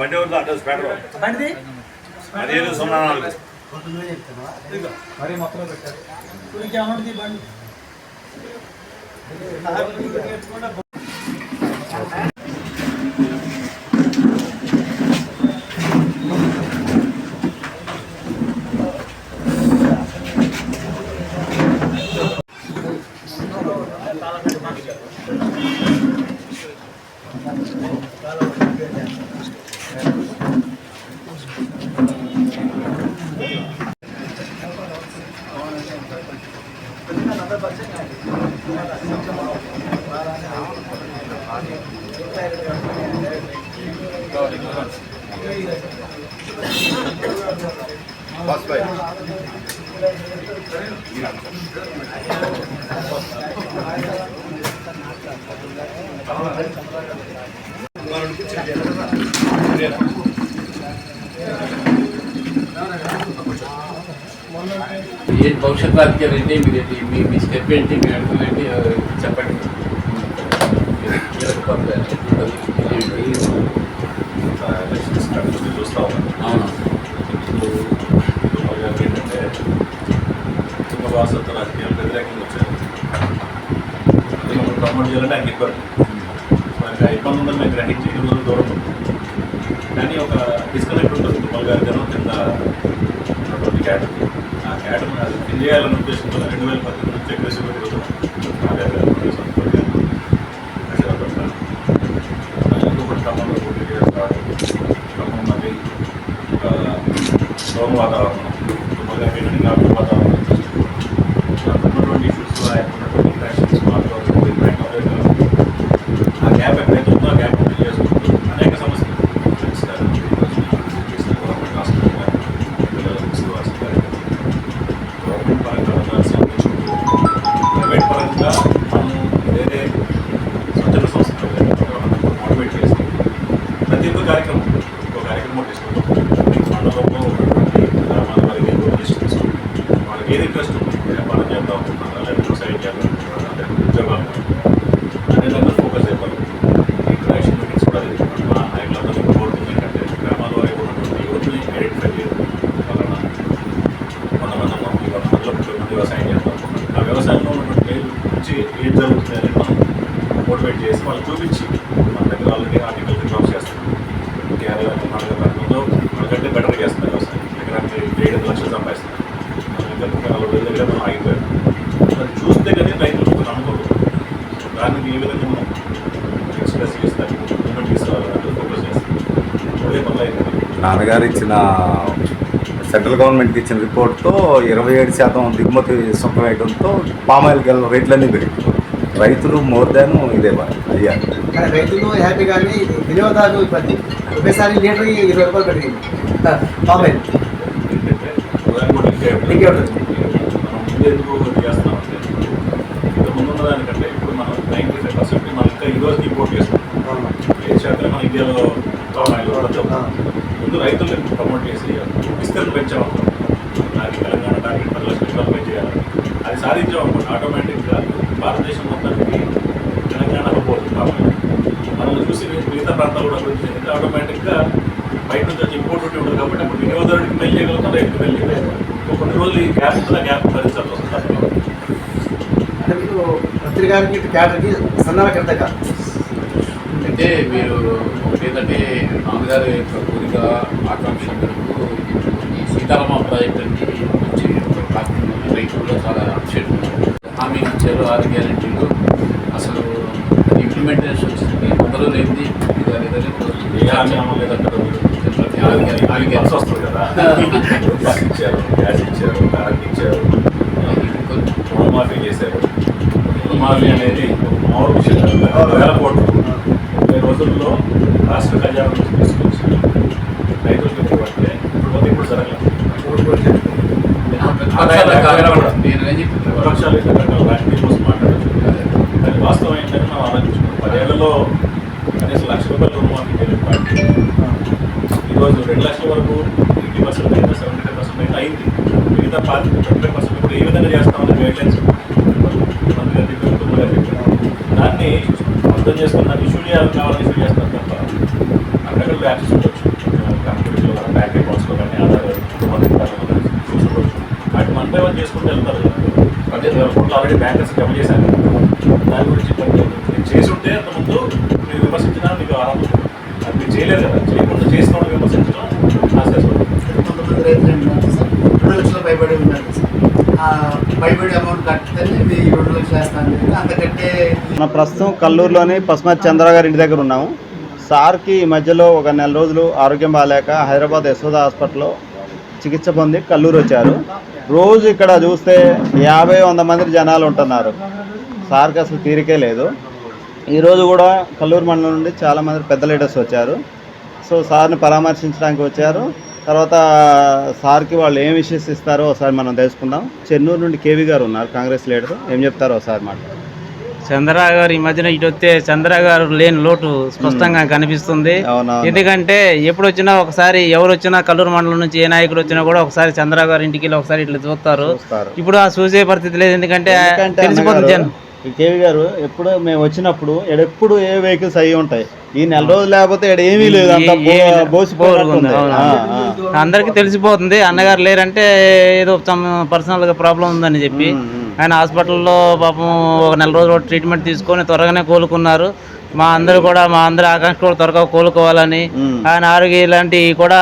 బండి ఊర్లో అడ్రస్ పెట్టరు? బండిది పదిహేను సున్నా నాలుగు. మరి మొత్తం పెట్టారు. ఇప్పుడు అమౌంట్ బండి? ఏంటి భవిష్యత్ రాజకీయాలు ఏంటి మీరు ఏంటి మీ మీ స్టెప్ ఏంటి మీ అడుగులు ఏంటి ఆ, చెప్పండి మీరు కీలక పాత్ర ఏంటి? ఎలక్షన్స్ కంటిన్యూ చూస్తా ఉన్నాం అవును మామూలుగా ఏంటంటే కుటుంబ వాసత్వ రాజకీయాలు వ్యతిరేకంగా వచ్చారు. అది మనం ప్రమోట్ చేయాలంటే ఆయనకి ఇబ్బంది మనకి ఆ ఇబ్బంది ఉందని మేము గ్రహించి ఈ దూరం ఉన్నాం. కానీ ఒక డిస్కనెక్ట్ ఉంటుంది. తుమ్మల్ గారి జనం కింద ఉన్నటువంటి క్యాటర్ ఆ క్యాటర్ అది ఫిల్ చేయాలనే ఉద్దేశంతో రెండు వేల పద్దెనిమిది నుంచి అగ్రెసివ్గా తిరుగుతున్నాం. సోమవారం. వాళ్ళకి ఏది ఇంట్రెస్ట్ ఉంది వ్యాపారం చేద్దాం అనుకుంటున్నారా లేదా వ్యవసాయం చేద్దాం అనుకుంటున్నారా లేదా ఉద్యోగాలు అనే దాని మీద ఫోకస్ అయిపోవాలి ఇంటరాక్షన్ మీటింగ్స్ కూడా జరుగుతున్నాయి. మా నాయకులందరూ కోరుతుంది ఏంటంటే గ్రామాల వారికి ఉన్నటువంటి యువతని ఐడెంటిఫై చేయడం వలన కొంతమంది అమ్మ ఈ వంద మందిలో ముప్పై మంది వ్యవసాయం చేద్దాం అనుకుంటున్నారు. ఆ వ్యవసాయంలో ఉన్నటువంటి మేలు నుంచి ఏం జరుగుతుంది అనేది మనం మోటివేట్ చేసి వాళ్ళు చూపించి మన దగ్గర ఆల్రెడీ ఆర్టికల్ జాబ్స్ చేస్తున్నాం కేరళ కర్ణాటక ప్రాంతంలో మనకంటే బెటర్ చేస్తున్నారు వ్యవసాయం ఎకరానికి ఏడు లక్షలు సంపాదిస్తున్నారు మన దగ్గర నలభై వేల దగ్గర మనం ఆగిపోయాం అది చూస్తే కానీ రైతులు నమ్మకం దానికి ఏ విధంగా మనం ఎక్స్ప్రెస్ చేస్తాం మూమెంట్ ఫోకస్ చేస్తాం నాన్నగారు ఇచ్చిన సెంట్రల్ గవర్నమెంట్కి ఇచ్చిన రిపోర్ట్తో ఇరవై ఏడు శాతం దిగుమతి సొంతమేయడంతో పామాయిల్ గల రేట్లన్నీ పెరిగి రైతులు మోర్ దాన్ ఇదే అయ్యా. రైతులు హ్యాపీ కానీ వినియోగదారులు ఇబ్బంది. ఒకేసారి లీటర్కి ఇరవై రూపాయలు పెరిగింది. పామాయిల్. మనం ముందు ఎందుకు ఒకటి చేస్తున్నామంటే ఇంత ముందున్న దానికంటే ఇప్పుడు మనం నైంటీ ఫైవ్ పర్సెంట్ మనం ఇంకా ఈ రోజుకి ఇంపోర్ట్ చేస్తున్నాం. ఏ శాతం మన ఇండియాలో ముందు రైతులను ప్రమోట్ చేసి విస్తరణ పెంచామనుకోండి నాకు తెలంగాణ టార్గెట్ పది లక్షల ఎకరాలు పెంచేయాలి అది సాధించామనుకోండి ఆటోమేటిక్గా భారతదేశం మొత్తానికి తెలంగాణ పోతుంది మనల్ని చూసి మిగతా ప్రాంతాలు కూడా అభివృద్ధి చెందితే ఆటోమేటిక్గా బయట నుంచి వచ్చి ఇంపోర్ట్ ఉంటే ఉండదు కాబట్టి అప్పుడు వినియోగదారుడికి మెయిల్ చేయగలుగుతాం రైతుకి మెయిల్ చేయగలుగుతాం కొన్ని రోజులు ఈ గ్యాప్ గ్యాప్. అంటే మీరు మంత్రి గారికి క్యాడర్కి సన్నాల కిందక అంటే మీరు ఏంటంటే నాన్నగారి యొక్క కోరిక ఆకాంక్ష మేరకు ఈ సీతారామ ప్రాజెక్ట్ అనేది మంచి కార్యక్రమం రైతుల్లో చాలా అప్సెట్ హామీ ఇచ్చారు ఆరు గ్యారెంటీలు. అసలు ఇంప్లిమెంటేషన్ వచ్చింది. మొదలు లేనిది ఇది అనేది ఏ హామీ అమలు ఆరు గ్యారెంటీ ఆరు కలిసి గ్యారెంటీ వస్తుంది కదా. విధంగా పార్టీ కోసం ఇప్పుడు ఏ విధంగా చేస్తామని గైడ్లైన్స్ మంత్రి గారు దాన్ని అర్థం చేసుకుని దాన్ని ఇష్యూ చేయాలని కావాలని ఇష్యూ చేస్తారు తప్ప అక్కడ యాక్సెస్ ఉండొచ్చు. కంప్యూటర్లో బ్యాంక్ అకౌంట్స్లో కానీ ఆధార్ చూసుకోవచ్చు. వాటి వన్ బై వన్ చేసుకుంటూ వెళ్తారు పద్దెనిమిది వేల కోట్లు ఆల్రెడీ బ్యాంకర్స్ జమ చేశాను దాని గురించి మీరు చేసి ఉంటే అంత ముందు మీరు విమర్శించినా మీకు ఆరాధన అది మీరు చేయలేదు కదా. చేయకుండా చేసిన వాళ్ళు విమర్శించడం అంతకంటే మన ప్రస్తుతం కల్లూరులోని పస్మత్ చంద్ర గారి ఇంటి దగ్గర ఉన్నాము. సార్కి ఈ మధ్యలో ఒక నెల రోజులు ఆరోగ్యం బాగాలేక హైదరాబాద్ యశోద హాస్పిటల్లో చికిత్స పొంది కల్లూరు వచ్చారు. రోజు ఇక్కడ చూస్తే యాభై వంద మంది జనాలు ఉంటున్నారు. సార్కి అసలు తీరికే లేదు. ఈరోజు కూడా కల్లూరు మండలం నుండి చాలామంది పెద్ద లీడర్స్ వచ్చారు. సో సార్ని పరామర్శించడానికి వచ్చారు. తర్వాత సార్కి వాళ్ళు ఏం విషయస్ ఇస్తారో ఒకసారి మనం తెలుసుకుందాం. చెన్నూరు నుండి కేవీ గారు ఉన్నారు కాంగ్రెస్ లీడర్. ఏం చెప్తారో ఒకసారి మాట చంద్ర గారు ఈ మధ్యన ఇటు వస్తే చంద్ర గారు లేని లోటు స్పష్టంగా కనిపిస్తుంది. ఎందుకంటే ఎప్పుడు వచ్చినా ఒకసారి ఎవరు వచ్చినా కల్లూరు మండలం నుంచి ఏ నాయకుడు వచ్చినా కూడా ఒకసారి చంద్ర గారు ఇంటికి వెళ్ళి ఒకసారి ఇట్లా చూస్తారు. ఇప్పుడు ఆ చూసే పరిస్థితి లేదు. ఎందుకంటే తెలిసిపోతుంది జనం. కేవి గారు ఎప్పుడు మేము వచ్చినప్పుడు ఎప్పుడు ఏ వెహికల్స్ అయి ఉంటాయి? ఈ నెల రోజులు లేకపోతే ఏమీ లేదు అంతా. అందరికీ తెలిసిపోతుంది అన్నగారు లేరంటే ఏదో పర్సనల్గా ప్రాబ్లం ఉందని చెప్పి. ఆయన హాస్పిటల్లో పాపం ఒక నెల రోజులు ట్రీట్మెంట్ తీసుకొని త్వరగానే కోలుకున్నారు. మా అందరూ కూడా మా అందరి ఆకాంక్ష కూడా త్వరగా కోలుకోవాలని. ఆయన ఆరోగ్య ఇలాంటి కూడా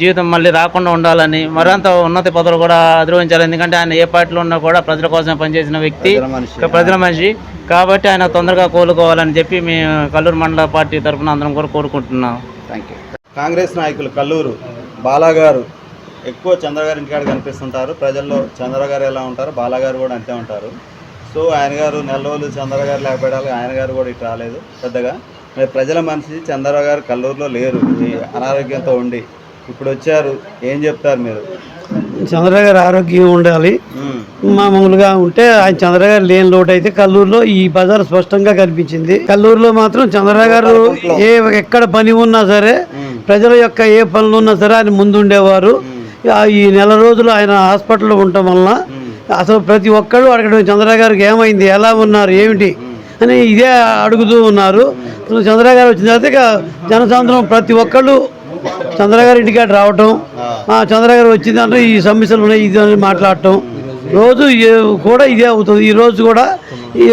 జీవితం మళ్ళీ రాకుండా ఉండాలని మరింత ఉన్నత పదవులు కూడా అధిరోహించాలి ఎందుకంటే ఆయన ఏ పార్టీలో ఉన్నా కూడా ప్రజల కోసం పనిచేసిన వ్యక్తి ప్రజల మనిషి. కాబట్టి ఆయన తొందరగా కోలుకోవాలని చెప్పి మేము కల్లూరు మండల పార్టీ తరఫున అందరం కూడా కోరుకుంటున్నాం. థ్యాంక్ కాంగ్రెస్ నాయకులు కల్లూరు బాలా గారు ఎక్కువ చంద్రగారి ఇంటికాడ కనిపిస్తుంటారు. ప్రజల్లో చంద్ర గారు ఎలా ఉంటారు? బాలా గారు కూడా అంతే ఉంటారు. సో ఆయన గారు నెల రోజులు చంద్ర గారు లేకపోయాలి ఆయన గారు కూడా ఇటు రాలేదు పెద్దగా. మరి ప్రజల మనిషి చంద్ర గారు కల్లూరులో లేరు అనారోగ్యంతో ఉండి. ఇప్పుడు వచ్చారు ఏం చెప్తారు మీరు? చంద్ర గారి ఆరోగ్యం ఉండాలి. మామూలుగా ఉంటే ఆయన చంద్ర గారు లేని లోటు అయితే కల్లూరులో ఈ బజార్ స్పష్టంగా కనిపించింది. కల్లూరులో మాత్రం చంద్ర గారు ఏ ఎక్కడ పని ఉన్నా సరే ప్రజల యొక్క ఏ పనులు ఉన్నా సరే ఆయన ముందుండేవారు. ఈ నెల రోజులు ఆయన హాస్పిటల్లో ఉండటం వలన అసలు ప్రతి ఒక్కళ్ళు అడగడం చంద్ర గారికి ఏమైంది? ఎలా ఉన్నారు? ఏమిటి? అని ఇదే అడుగుతూ ఉన్నారు. చంద్ర గారు వచ్చిన తర్వాత ఇక జనసాంద్రం ప్రతి ఒక్కళ్ళు చంద్రగారి ఇంటికాడ రావటం ఆ, చంద్రగారు వచ్చిందంటే ఈ సమస్యలు ఉన్నాయి ఇది అని మాట్లాడటం. రోజు కూడా ఇదే అవుతుంది. ఈ రోజు కూడా ఈ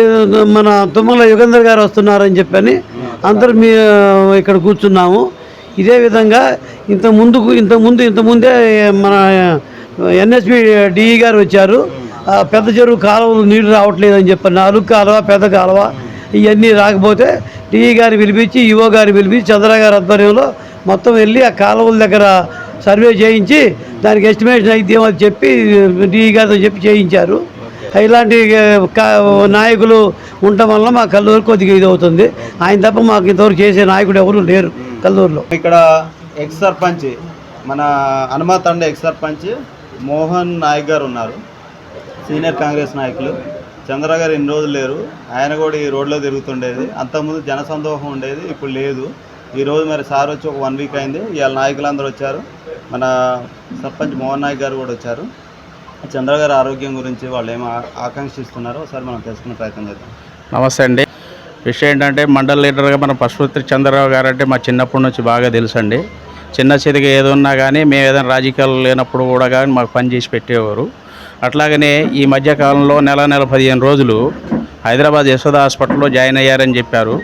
మన తుమ్మల యుగంధర్ గారు వస్తున్నారని చెప్పని అందరు మీ ఇక్కడ కూర్చున్నాము. ఇదే విధంగా ఇంత ముందుకు ఇంత ముందు ఇంత ముందే మన ఎన్ఎస్పి డిఈ గారు వచ్చారు. పెద్ద చెరువు కాలువలు నీళ్ళు రావట్లేదని చెప్పి నాలుగు కాలువ పెద్ద కాలువ ఇవన్నీ రాకపోతే టీఈ గారిని పిలిపించి ఈఓ గారిని పిలిపించి చంద్ర గారి ఆధ్వర్యంలో మొత్తం వెళ్ళి ఆ కాలువల దగ్గర సర్వే చేయించి దానికి ఎస్టిమేషన్ అయితే అని చెప్పి డిఈ గారితో చెప్పి చేయించారు. ఇలాంటి కా- నాయకులు ఉండటం వల్ల మా కల్లూరు కొద్దిగా ఇది అవుతుంది ఆయన తప్ప మాకు ఇంతవరకు చేసే నాయకుడు ఎవరు లేరు కల్లూరులో. ఇక్కడ ఎక్స్ సర్పంచ్ మన హనుమతండ ఎక్స్ సర్పంచ్ మోహన్ నాయక్ గారు ఉన్నారు. సీనియర్ కాంగ్రెస్ నాయకులు. చంద్ర గారు ఎన్ని రోజులు లేరు. ఆయన కూడా ఈ రోడ్లో తిరుగుతుండేది. అంతకుముందు జనసందోహం ఉండేది ఇప్పుడు లేదు. ఈరోజు మరి సార్ వచ్చి ఒక వన్ వీక్ అయింది. ఇవాళ నాయకులందరూ వచ్చారు. మన సర్పంచ్ మోహన్ నాయక్ గారు కూడా వచ్చారు. చంద్ర గారి ఆరోగ్యం గురించి వాళ్ళు ఏం ఆకాంక్షిస్తున్నారో ఒకసారి మనం తెలుసుకునే ప్రయత్నం చేద్దాం. నమస్తే అండి. విషయం ఏంటంటే మండల లీడర్గా మన పశుపతి చంద్రరావు గారు అంటే మా చిన్నప్పటి నుంచి బాగా తెలుసండి. చిన్న చితిగా ఏది ఉన్నా కానీ మేము ఏదైనా రాజకీయాలు లేనప్పుడు కూడా కానీ మాకు పని చేసి పెట్టేవారు. అట్లాగనే ఈ మధ్యకాలంలో నెల నెల పదిహేను రోజులు హైదరాబాద్ యశోద హాస్పిటల్లో జాయిన్ అయ్యారని చెప్పారు.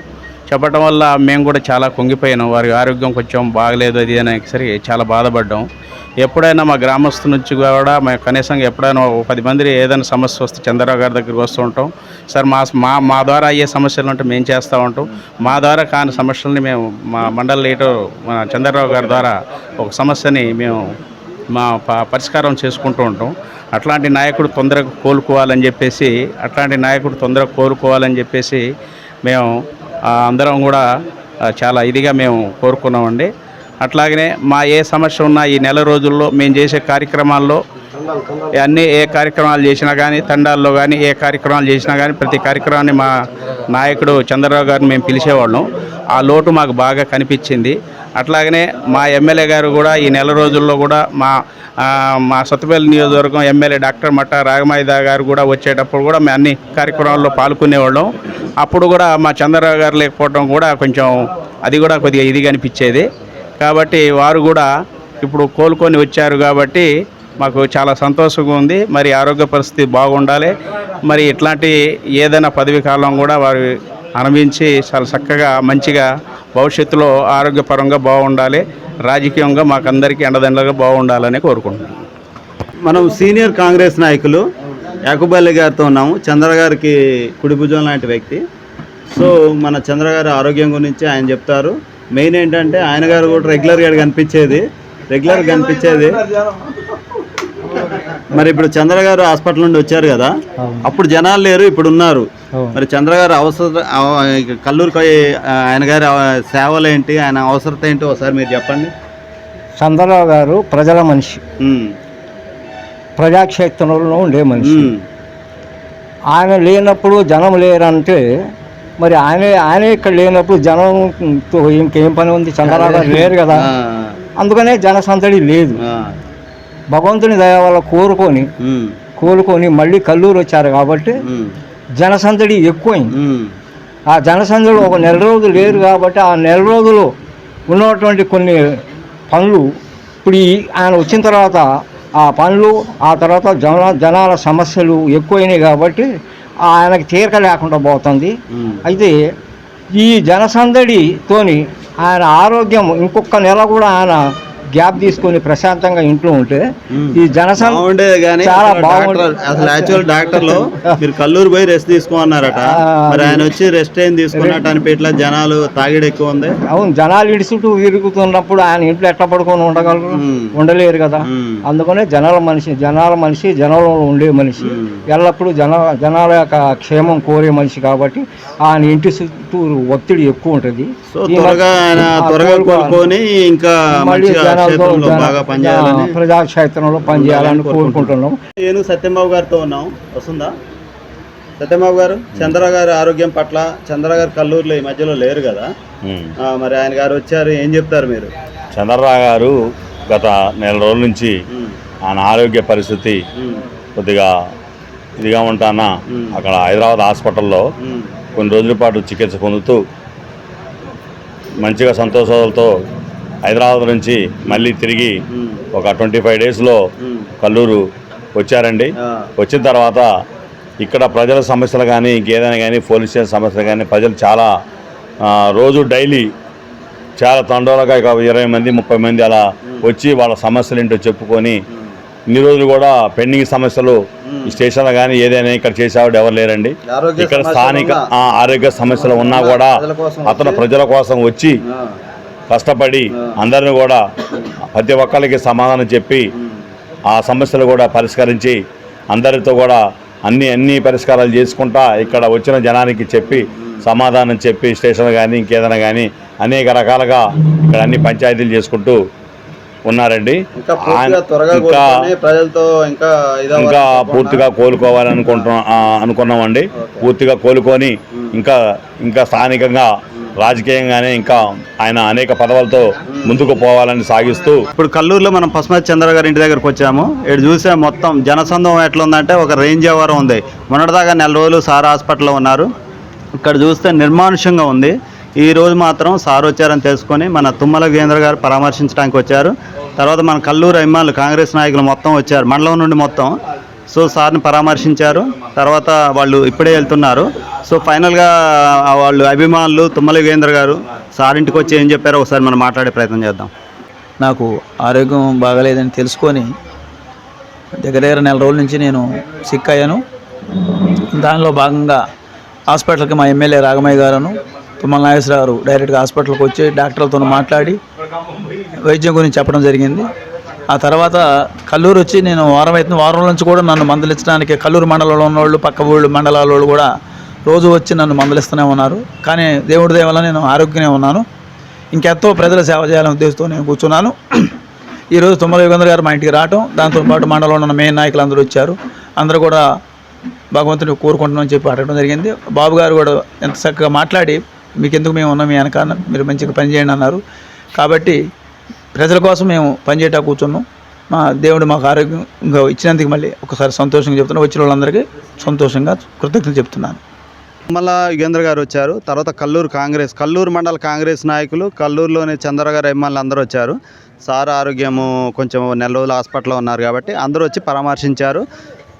చెప్పడం వల్ల మేము కూడా చాలా కుంగిపోయాం వారి ఆరోగ్యం కొంచెం బాగలేదు అది అనేసరికి చాలా బాధపడ్డాం. ఎప్పుడైనా మా గ్రామస్తు నుంచి కూడా మేము కనీసం ఎప్పుడైనా ఒక పది మంది ఏదైనా సమస్య వస్తే చంద్రరావు గారి దగ్గరికి వస్తూ ఉంటాం. సార్ మా మా మా ద్వారా అయ్యే సమస్యలు ఉంటే మేము చేస్తూ ఉంటాం. మా ద్వారా కాని సమస్యల్ని మేము మా మండల లీడర్ మన చంద్రరావు గారి ద్వారా ఒక సమస్యని మేము మా ప- పరిష్కారం చేసుకుంటూ ఉంటాం. అట్లాంటి నాయకుడు తొందరగా కోలుకోవాలని చెప్పేసి అట్లాంటి నాయకుడు తొందరగా కోలుకోవాలని చెప్పేసి మేము అందరం కూడా చాలా ఇదిగా మేము కోరుకున్నామండి. అట్లాగనే మా ఏ సమస్య ఉన్నా ఈ నెల రోజుల్లో మేము చేసే కార్యక్రమాల్లో అన్నీ ఏ కార్యక్రమాలు చేసినా కానీ తండాల్లో కానీ ఏ కార్యక్రమాలు చేసినా కానీ ప్రతి కార్యక్రమాన్ని మా నాయకుడు చంద్రరావు గారిని మేము పిలిచేవాళ్ళం. ఆ లోటు మాకు బాగా కనిపించింది. అట్లాగనే మా ఎమ్మెల్యే గారు కూడా ఈ నెల రోజుల్లో కూడా మా మా సత్తుపల్లి నియోజకవర్గం ఎమ్మెల్యే డాక్టర్ మట్ట రాగమాయిదా గారు కూడా వచ్చేటప్పుడు కూడా మేము అన్ని కార్యక్రమాల్లో పాల్గొనేవాళ్ళం. అప్పుడు కూడా మా చంద్రరావు గారు లేకపోవడం కూడా కొంచెం అది కూడా కొద్దిగా ఇది కనిపించేది. కాబట్టి వారు కూడా ఇప్పుడు కోలుకొని వచ్చారు కాబట్టి మాకు చాలా సంతోషంగా ఉంది. మరి ఆరోగ్య పరిస్థితి బాగుండాలి. మరి ఇట్లాంటి ఏదైనా పదవి కాలం కూడా వారు అనుభవించి చాలా చక్కగా మంచిగా భవిష్యత్తులో ఆరోగ్యపరంగా బాగుండాలి. రాజకీయంగా మాకందరికీ ఎండదండలుగా బాగుండాలని కోరుకుంటున్నాం. మనం సీనియర్ కాంగ్రెస్ నాయకులు యాకుబల్లి గారితో ఉన్నాము. చంద్ర గారికి కుడి భుజం లాంటి వ్యక్తి. సో మన చంద్ర గారి ఆరోగ్యం గురించి ఆయన చెప్తారు. మెయిన్ ఏంటంటే ఆయన గారు కూడా రెగ్యులర్గా కనిపించేది. రెగ్యులర్గా కనిపించేది. మరి ఇప్పుడు చంద్ర గారు హాస్పిటల్ నుండి వచ్చారు కదా అప్పుడు జనాలు లేరు ఇప్పుడు ఉన్నారు. మరి చంద్ర గారు అవసర అవ- కల్లూరుకి ఆయన గారి సేవలు ఏంటి ఆయన అవసరత ఏంటి ఒకసారి మీరు చెప్పండి. చంద్రరావు గారు ప్రజల మనిషి. ప్రజాక్షేత్రంలో ఉండే మనిషి. ఆయన లేనప్పుడు జనం లేరంటే మరి ఆయన ఆయన ఇక్కడ లేనప్పుడు జనంతో ఇంకేం పని ఉంది? చంద్రరావు గారు లేరు కదా. అందుకనే జనసందడి లేదు. భగవంతుని దయ వల్ల కోరుకొని కోలుకొని మళ్ళీ కల్లూరు వచ్చారు కాబట్టి జనసందడి ఎక్కువైంది. ఆ జనసందడి ఒక నెల రోజులు లేరు కాబట్టి ఆ నెల రోజులు ఉన్నటువంటి కొన్ని పనులు ఇప్పుడు ఈ ఆయన వచ్చిన తర్వాత ఆ పనులు ఆ తర్వాత జన జనాల సమస్యలు ఎక్కువైనాయి కాబట్టి ఆయనకి తీరిక లేకుండా పోతుంది. అయితే ఈ జనసందడితోని ఆయన ఆరోగ్యం ఇంకొక నెల కూడా ఆయన గ్యాప్ తీసుకొని ప్రశాంతంగా ఇంట్లో ఉంటే ఈ కానీ చాలా అసలు యాక్చువల్ డాక్టర్లు మీరు కల్లూరు పోయి రెస్ట్ తీసుకోమన్నారట. మరి ఆయన వచ్చి రెస్ట్ ఏం తీసుకున్నట్టు అనిపించట్లా జనాలు తాగిడి ఎక్కువ ఉంది? అవును జనాలు ఇడుచుటూ విరుగుతున్నప్పుడు ఆయన ఇంట్లో ఎట్లా పడుకొని ఉండగలరు. ఉండలేరు కదా. అందుకనే జనాల మనిషి జనాల మనిషి జనంలో ఉండే మనిషి. ఎల్లప్పుడూ జన జనాల యొక్క క్షేమం కోరే మనిషి కాబట్టి ఆయన ఇంటి చుట్టూ ఒత్తిడి ఎక్కువ ఉంటుంది. సో త్వరగా ఆయన త్వరగా కోలుకొని ఇంకా మళ్ళీ పనిచేయాలని ప్రజాక్షేత్రంలో పనిచేయాలని కోరుకుంటున్నాం నేను సత్యంబాబు గారితో ఉన్నాం. వస్తుందా? సత్యంబాబు గారు చంద్ర గారి ఆరోగ్యం పట్ల చంద్ర గారు కల్లూరులో ఈ మధ్యలో లేరు కదా. మరి ఆయన గారు వచ్చారు. ఏం చెప్తారు మీరు? చంద్రరావు గారు గత నెల రోజుల నుంచి ఆయన ఆరోగ్య పరిస్థితి కొద్దిగా ఇదిగా ఉంటానా? అక్కడ హైదరాబాద్ హాస్పిటల్లో కొన్ని రోజుల పాటు చికిత్స పొందుతూ మంచిగా సంతోషాలతో హైదరాబాద్ నుంచి మళ్ళీ తిరిగి ఒక ట్వంటీ ఫైవ్ డేస్లో కల్లూరు వచ్చారండి. వచ్చిన తర్వాత ఇక్కడ ప్రజల సమస్యలు కానీ ఇంకేదైనా కానీ పోలీస్ స్టేషన్ సమస్యలు కానీ ప్రజలు చాలా రోజు డైలీ చాలా తండోలుగా ఇక ఇరవై మంది ముప్పై మంది అలా వచ్చి వాళ్ళ సమస్యలు ఏంటో చెప్పుకొని ఇన్ని రోజులు కూడా పెండింగ్ సమస్యలు స్టేషన్లో కానీ ఏదైనా ఇక్కడ చేసేవాడు ఎవరు లేరండి. ఇక్కడ స్థానిక ఆరోగ్య సమస్యలు ఉన్నా కూడా అతను ప్రజల కోసం వచ్చి కష్టపడి అందరిని కూడా ప్రతి ఒక్కరికి సమాధానం చెప్పి ఆ సమస్యలు కూడా పరిష్కరించి అందరితో కూడా అన్ని అన్ని పరిష్కారాలు చేసుకుంటా ఇక్కడ వచ్చిన జనానికి చెప్పి సమాధానం చెప్పి స్టేషన్ కానీ ఇంకేదైనా కానీ అనేక రకాలుగా ఇక్కడ అన్ని పంచాయతీలు చేసుకుంటూ ఉన్నారండి. ఇంకా ప్రజలతో ఇంకా ఇంకా. పూర్తిగా కోలుకోవాలని అనుకుంటున్నాం ఆ, అనుకున్నామండి. పూర్తిగా కోలుకొని ఇంకా ఇంకా స్థానికంగా రాజకీయంగానే ఇంకా ఆయన అనేక పదవులతో ముందుకు పోవాలని సాగిస్తూ ఇప్పుడు కల్లూరులో మనం పసుమతి చంద్ర గారి ఇంటి దగ్గరకు వచ్చాము. ఇక్కడ చూసే మొత్తం జనసందం ఎట్లా ఉందంటే ఒక రేంజ్ ఎవరు ఉంది. మొన్నటిదాకా నెల రోజులు సార్ హాస్పిటల్లో ఉన్నారు. ఇక్కడ చూస్తే నిర్మానుష్యంగా ఉంది. ఈ రోజు మాత్రం సార్ వచ్చారని తెలుసుకొని మన తుమ్మల గేంద్ర గారు పరామర్శించడానికి వచ్చారు. తర్వాత మన కల్లూరు అభిమానులు కాంగ్రెస్ నాయకులు మొత్తం వచ్చారు. మండలం నుండి మొత్తం. సో సార్ని పరామర్శించారు. తర్వాత వాళ్ళు ఇప్పుడే వెళ్తున్నారు. సో ఫైనల్గా వాళ్ళు అభిమానులు తుమ్మల గేంద్ర గారు సార్ ఇంటికి వచ్చి ఏం చెప్పారో ఒకసారి మనం మాట్లాడే ప్రయత్నం చేద్దాం. నాకు ఆరోగ్యం బాగలేదని తెలుసుకొని దగ్గర దగ్గర నెల రోజుల నుంచి నేను సిక్ అయ్యాను. దానిలో భాగంగా హాస్పిటల్కి మా ఎమ్మెల్యే రాగమయ్య గారును తుమ్మల నాగేశ్వర గారు డైరెక్ట్గా హాస్పిటల్కి వచ్చి డాక్టర్లతో మాట్లాడి వైద్యం గురించి చెప్పడం జరిగింది. ఆ తర్వాత కల్లూరు వచ్చి నేను వారం అయితే వారం నుంచి కూడా నన్ను మందలించడానికి కల్లూరు మండలంలో ఉన్న వాళ్ళు పక్క ఊళ్ళు మండలాల వాళ్ళు కూడా రోజు వచ్చి నన్ను మందలిస్తూనే ఉన్నారు. కానీ దేవుడి దేవల నేను ఆరోగ్యమే ఉన్నాను. ఇంకెంతో ప్రజల సేవ చేయాలనే ఉద్దేశంతో నేను కూర్చున్నాను. ఈరోజు తుమ్మల యుగంధర్ గారు మా ఇంటికి రావటం. దాంతోపాటు మండలంలో ఉన్న మెయిన్ నాయకులు అందరూ వచ్చారు. అందరూ కూడా భగవంతుని కోరుకుంటున్నామని చెప్పి అడగడం జరిగింది. బాబు గారు కూడా ఎంత చక్కగా మాట్లాడి మీకు ఎందుకు మేము ఉన్నాం? మీ వెనకాల మీరు మంచిగా పనిచేయండి అన్నారు. కాబట్టి ప్రజల కోసం మేము పనిచేయటా కూర్చున్నాం. మా దేవుడు మాకు ఆరోగ్యంగా ఇచ్చినందుకు మళ్ళీ ఒకసారి సంతోషంగా చెప్తున్నాను వచ్చిన వాళ్ళందరికీ సంతోషంగా కృతజ్ఞతలు చెప్తున్నాను. మళ్ళా యుగేంద్ర గారు వచ్చారు. తర్వాత కల్లూరు కాంగ్రెస్ కల్లూరు మండల కాంగ్రెస్ నాయకులు కల్లూరులోని చంద్ర గారు ఎమ్మెల్యే అందరూ వచ్చారు. సార్ ఆరోగ్యము కొంచెం నెల రోజులు హాస్పిటల్లో ఉన్నారు కాబట్టి అందరూ వచ్చి పరామర్శించారు.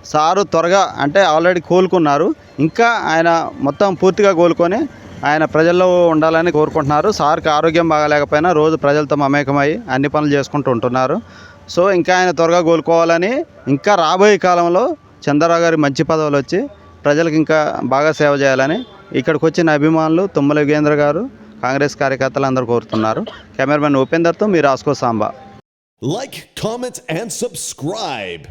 సారు త్వరగా అంటే ఆల్రెడీ కోలుకున్నారు. ఇంకా ఆయన మొత్తం పూర్తిగా కోలుకొని ఆయన ప్రజల్లో ఉండాలని కోరుకుంటున్నారు. సార్కి ఆరోగ్యం బాగాలేకపోయినా రోజు ప్రజలతో మమేకమై అన్ని పనులు చేసుకుంటూ ఉంటున్నారు. సో ఇంకా ఆయన త్వరగా కోలుకోవాలని ఇంకా రాబోయే కాలంలో చంద్రరావు గారి మంచి పదవులు వచ్చి ప్రజలకు ఇంకా బాగా సేవ చేయాలని ఇక్కడికి వచ్చిన అభిమానులు తుమ్మల యుగేంద్ర గారు కాంగ్రెస్ కార్యకర్తలు అందరూ కోరుతున్నారు. కెమెరామెన్ ఉపేందర్తో మీరు రాసుకో Samba. Like comment, and subscribe